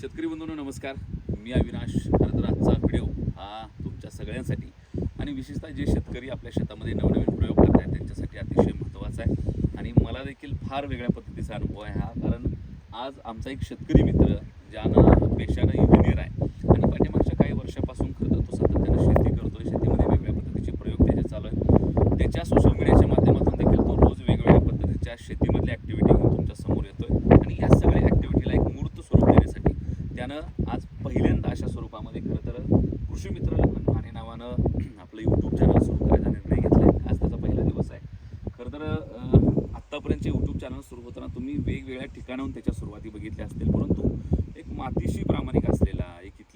शेतकरी बंधूंनो नमस्कार. मी अविनाश खरंतर आजचा व्हिडिओ हा तुमच्या सगळ्यांसाठी आणि विशेषतः जे शेतकरी आपल्या शेतामध्ये नवनवीन प्रयोग करत आहेत त्यांच्यासाठी अतिशय महत्त्वाचा आहे. आणि मला देखील फार वेगळ्या पद्धतीचा अनुभव आहे हा कारण आज आमचा एक शेतकरी मित्र ज्यानं पेशानं इंजिनियर आहे आणि पाठीमागच्या काही वर्षापासून खरं तर तो सातत्यानं शेती करतोय शेतीमध्ये वेगळ्या पद्धतीचे प्रयोग त्याचे चालू आहेत. त्याच्या सोशल मीडियाच्या माध्यमातून देखील तो रोज वेगवेगळ्या पद्धतीच्या शेतीमधल्या ॲक्टिव्हिटी घेऊन तुमच्यासमोर येतोय आणि या सगळ्या ॲक्टिव्हिटीला एक मूर्त स्वरूप देण्यासाठी त्यानं आज पहिल्यांदा अशा स्वरूपामध्ये खरं तर कृषी मित्र लखन माने नावानं आपलं यूट्यूब चॅनल सुरू करायचा निर्णय घेतला आहे आज त्याचा पहिला दिवस आहे. खरं तर आत्तापर्यंत आत्तापर्यंतचे यूट्यूब चॅनल सुरू होताना तुम्ही वेगवेगळ्या ठिकाणाहून त्याच्या सुरुवाती बघितल्या असतील परंतु एक मातीशी प्रामाणिक असलेला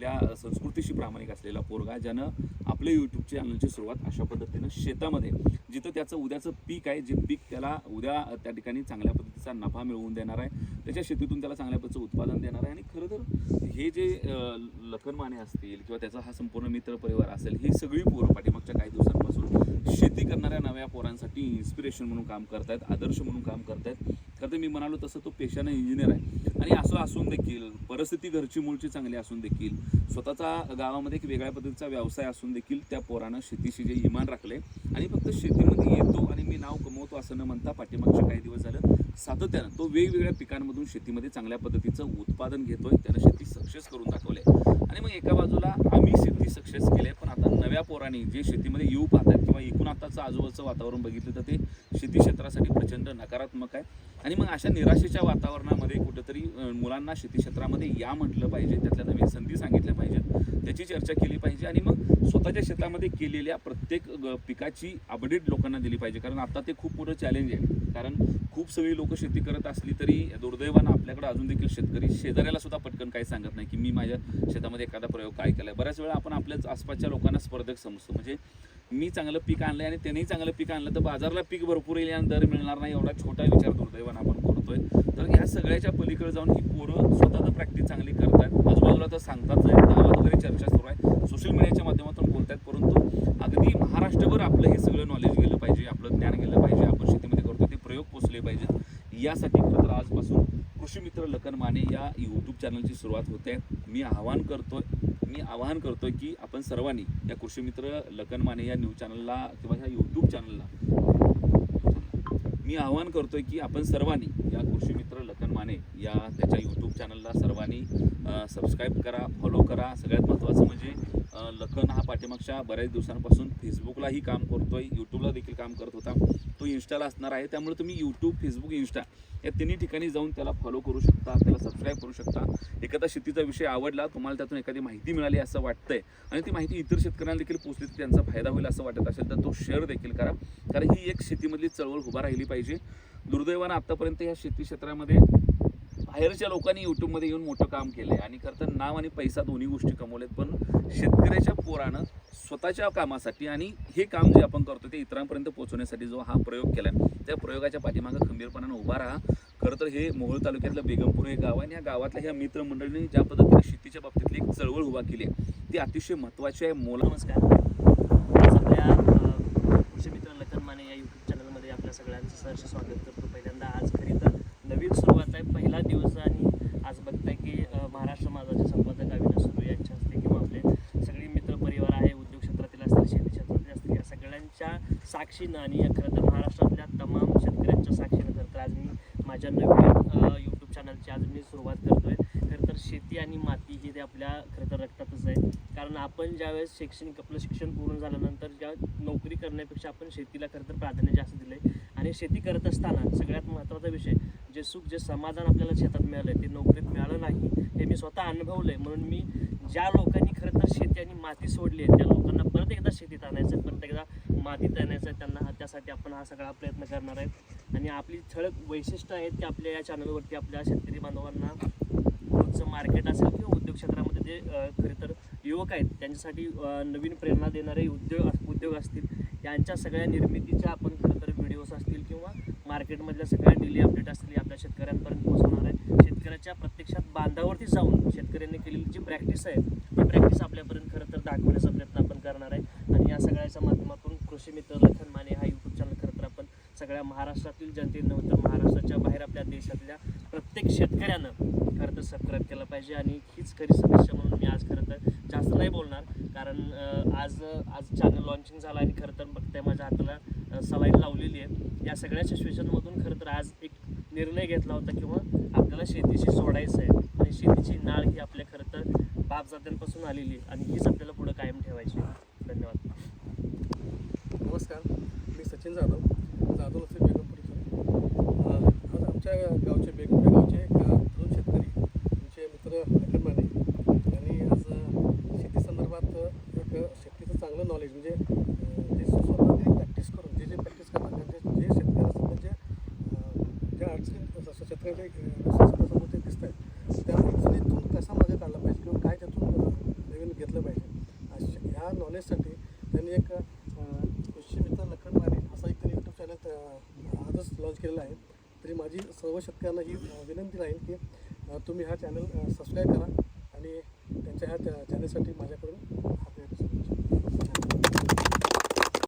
आपल्या संस्कृतीशी प्रामाणिक असलेला पोरगा ज्यानं आपल्या यूट्यूब चॅनलची सुरुवात अशा पद्धतीनं शेतामध्ये जिथं त्याचं उद्याचं पीक आहे जे पीक त्याला उद्या त्या ठिकाणी चांगल्या पद्धतीचा नफा मिळवून देणार आहे त्याच्या शेतीतून त्याला चांगल्या पद्धतीचं उत्पादन देणार आहे आणि खरं तर हे जे लखन माने असतील किंवा त्याचा हा संपूर्ण मित्र परिवार असेल ही सगळी पोरं पाठीमागच्या काही दिवसांपासून शेती करणाऱ्या नव्या पोरांसाठी इन्स्पिरेशन म्हणून काम करतायत आदर्श म्हणून काम करतायत. खरं तर मी म्हणालो तसं तो पेशानं इंजिनियर आहे. आणि असं असून देखील परिस्थिती घरची मूळची चांगली असून देखील स्वतःचा गावामध्ये एक वेगळ्या पद्धतीचा व्यवसाय असून देखील त्या पोरानं शेतीशी जे इमान राखले आणि फक्त शेतीमध्ये येतो आणि मी नाव कमवतो असं न म्हणता पाठीमागच्या काही दिवस झालं सातत्यानं तो वेगवेगळ्या पिकांमधून शेतीमध्ये चांगल्या पद्धतीचं उत्पादन घेतोय त्यानं शेती सक्सेस करून दाखवले आणि मग एका बाजूला आम्ही शेती सक्सेस केले पण आता नव्या पोरांनी जे शेतीमध्ये येऊ पाहतात किंवा एकूण आताचं आजूबाजूचं वातावरण बघितलं तर ते शेती क्षेत्रासाठी प्रचंड नकारात्मक आहे. आणि मग अशा निराशेच्या वातावरणामध्ये कुठंतरी मुलांना शेती क्षेत्रामध्ये या म्हटलं पाहिजे त्यातल्या नवीन संधी सांगितल्या पाहिजेत. त्याची चर्चा केली पाहिजे आणि मग स्वतःच्या शेतामध्ये केलेल्या प्रत्येक ग- पिकाची अपडेट लोकांना दिली पाहिजे. कारण आता ते खूप मोठं चॅलेंज आहे. कारण खूप सगळी लोक शेती करत असली तरी दुर्दैवानं आपल्याकडे अजून देखील शेतकरी शेजाऱ्याला सुद्धा पटकन काही सांगत नाही की मी माझ्या शेतामध्ये एखादा प्रयोग काय केलाय. बऱ्याच वेळा आपण आपल्याच आसपासच्या लोकांना स्पर्धक समजतो. म्हणजे मी चांगलं पीक आणलंय आणि त्यांनी चांगलं पीक आणलं तर बाजारला पीक भरपूर येईल आणि दर मिळणार नाही एवढा छोटा विचार दुर्दैवानं आपण करतोय. तर ह्या सगळ्याच्या पलीकडे जाऊन ही पोरं स्वतः तर प्रॅक्टिस चांगली करतात आजूबाजूला तर सांगताच आहे गावात वगैरे चर्चा सुरू आहे. सोशल मीडियाच्या माध्यमातून बोलतात परंतु अगदी महाराष्ट्रभर आपलं हे सगळं नॉलेज गेलं पाहिजे. आपलं ज्ञान गेलं पाहिजे आपण शेतीमध्ये करतो ते प्रयोग पोचले पाहिजेत यासाठी खरं तर आजपासून कृषी मित्र लखन माने या यूट्यूब चॅनलची सुरुवात होते. मी आवाहन करतोय मी आवाहन करतोय की आपण सर्वांनी या कृषी मित्र लखन माने या न्यूज चॅनलला किंवा ह्या यूट्यूब चॅनलला मी आवाहन करतोय की आपण सर्वांनी या कृषी मित्र लखन माने या त्याच्या यूट्यूब चॅनलला सर्वांनी सबस्क्राईब करा फॉलो करा. सगळ्यात महत्त्वाचं म्हणजे लखन हा पाठीमागच्या बऱ्याच दिवसांपासून फेसबुकलाही काम करतोय यूट्यूबला देखील काम करत होता. तो इन्स्टाला असणार आहे त्यामुळे तुम्ही यूट्यूब फेसबुक इन्स्टा या तिन्ही ठिकाणी जाऊन त्याला फॉलो करू शकता त्याला सबस्क्राईब करू शकता. एखादा शेतीचा विषय आवडला तुम्हाला त्यातून एखादी माहिती मिळाली असं वाटतंय आणि ती माहिती इतर शेतकऱ्यांना देखील पोचली तर त्यांचा फायदा होईल असं वाटत असेल तर तो शेअर देखील करा. कारण ही एक शेतीमधली चळवळ उभा राहिली पाहिजे. दुर्दैवानं आत्तापर्यंत या शेती क्षेत्रामध्ये बाहेरच्या लोकांनी यूट्यूबमध्ये येऊन मोठं काम केलंय. आणि खरंतर नाव आणि पैसा दोन्ही गोष्टी कमवलेत पण शेतकऱ्याच्या पोरानं स्वतःच्या कामासाठी आणि हे काम जे आपण करतो ते इतरांपर्यंत पोहोचवण्यासाठी जो हा प्रयोग केलाय त्या प्रयोगाच्या पाठीमागं खंबीरपणानं उभा राहा. खरं तर हे मोहोळ तालुक्यातलं बेगमपूर हे गाव आहे आणि या गावातल्या ह्या मित्रमंडळींनी ज्या पद्धतीने शेतीच्या बाबतीतली एक चळवळ उभा केली आहे ती अतिशय महत्त्वाची आहे. मोला नमस्कार. सध्या अ, कृषी मित्र लखन माने या यूट्यूब चॅनलमध्ये आपल्या सगळ्यांचं सहर्ष स्वागत करतो पहिल्यांदा आज खरी तर नवीन सुरुवात आहे पहिला दिवस आणि आज बघताय की अ, महाराष्ट्र माझाचे संपादक अविनाश सुरू यांच्या हस्ते किंवा आपले सगळी मित्र परिवार आहे उद्योग क्षेत्रातील असतील शेती क्षेत्रातील असतील या सगळ्यांच्या साक्षीनं आणि खरं तर महाराष्ट्रातल्या तमाम शेतकऱ्यांच्या साक्षीनं खरं तर आज मी माझ्या नवीन यूट्यूब चॅनलची आज मी सुरुवात करतोय. खरं तर शेती आणि माती ही ते आपल्या खरं तर रक्तातच आहे कारण आपण ज्यावेळेस शैक्षणिक आपलं शिक्षण पूर्ण झाल्यानंतर ज्या नोकरी करण्यापेक्षा आपण शेतीला खरं तर प्राधान्य जास्त दिलं आहे आणि शेती करत असताना सगळ्यात महत्त्वाचा विषय जे सुख जे समाधान आपल्याला शेतात मिळालं आहे ते नोकरीत मिळालं नाही हे मी स्वतः अनुभवलं आहे म्हणून मी ज्या लोकांनी खरं तर शेती आणि माती सोडली आहे त्या लोकांना परत एकदा शेतीत आणायचं परत एकदा मातीत आणायचं आहे त्यांना त्यासाठी आपण हा सगळा प्रयत्न करणार आहे. आणि आपली ठळक वैशिष्ट्य आहेत की आपल्या या चॅनलवरती आपल्या शेतकरी बांधवांना रोजचं मार्केट असेल किंवा उद्योग क्षेत्रामध्ये जे खरे तर युवक आहेत त्यांच्यासाठी नवीन प्रेरणा देणारे उद्योग उद्योग असतील. यांच्या सगळ्या निर्मितीच्या आपण खरं तर व्हिडिओज असतील किंवा मार्केटमधल्या सगळ्या डेली अपडेट असतील आपल्या शेतकऱ्यांपर्यंत पोहोचवणार आहे शेतकऱ्याच्या प्रत्यक्षात बांधावरती जाऊन शेतकऱ्यांनी केलेली जी प्रॅक्टिस आहे ती प्रॅक्टिस आपल्यापर्यंत खरं तर दाखवण्याचा प्रयत्न आपण करणार आहे. आणि या सगळ्याच्या माध्यमातून कृषी मित्र लखन माने हा यूट्यूब चॅनल खरं तर आपण सगळ्या महाराष्ट्रातील जनतेनं तर महाराष्ट्राच्या बाहेर आपल्या देशातल्या प्रत्येक शेतकऱ्यानं खरं तर सबस्क्राईब केलं पाहिजे. आणि हीच खरी समस्या म्हणून मी आज खरं तर जास्त नाही बोलणार. कारण आज आज चॅनल लॉन्चिंग झालं आणि खरं तर बघताय माझ्या हाताला सलाईन लावलेली आहे. या सगळ्या सिच्युएशनमधून खरं तर आज एक निर्णय घेतला होता किंवा आपल्याला शेतीशी सोडायचं आहे. आणि शेतीची नाळ ही आपल्या खरं तर बापजात्यांपासून आलेली आणि हीच आपल्याला पुढं कायम ठेवायची धन्यवाद. सचिन जाधव जाधव नसे बेगम आज आमच्या गावचे बेगम या गावचे एक तरुण शेतकरी आमचे मित्र लखन माने यांनी आज शेतीसंदर्भात एक शेतीचं चांगलं नॉलेज म्हणजे अ, जे स्वतः ते प्रॅक्टिस करून जे जे प्रॅक्टिस करतात त्यांचे जे शेतकऱ्यांसमोर जे अ, ज्या अडचणी स- शेतकऱ्याच्या अ, शेतकऱ्यासमोर ते दिसत आहेत त्या अडचणीतून कसा मागे काढला पाहिजे किंवा काय त्यातून अ, नवीन घेतलं पाहिजे अशा- ह्या नॉलेजसाठी त्यांनी एक अ, कृषी मित्र लखन माने असा एक त्यांनी यूट्यूब चॅनल आजच लॉन्च केलेला आहे. तरी माझी सर्व शेतकऱ्यांना ही विनंती राहील की तुम्ही हा चॅनल सबस्क्राईब करा आणि त्यांच्या ह्या चॅनलसाठी माझ्याकडून हात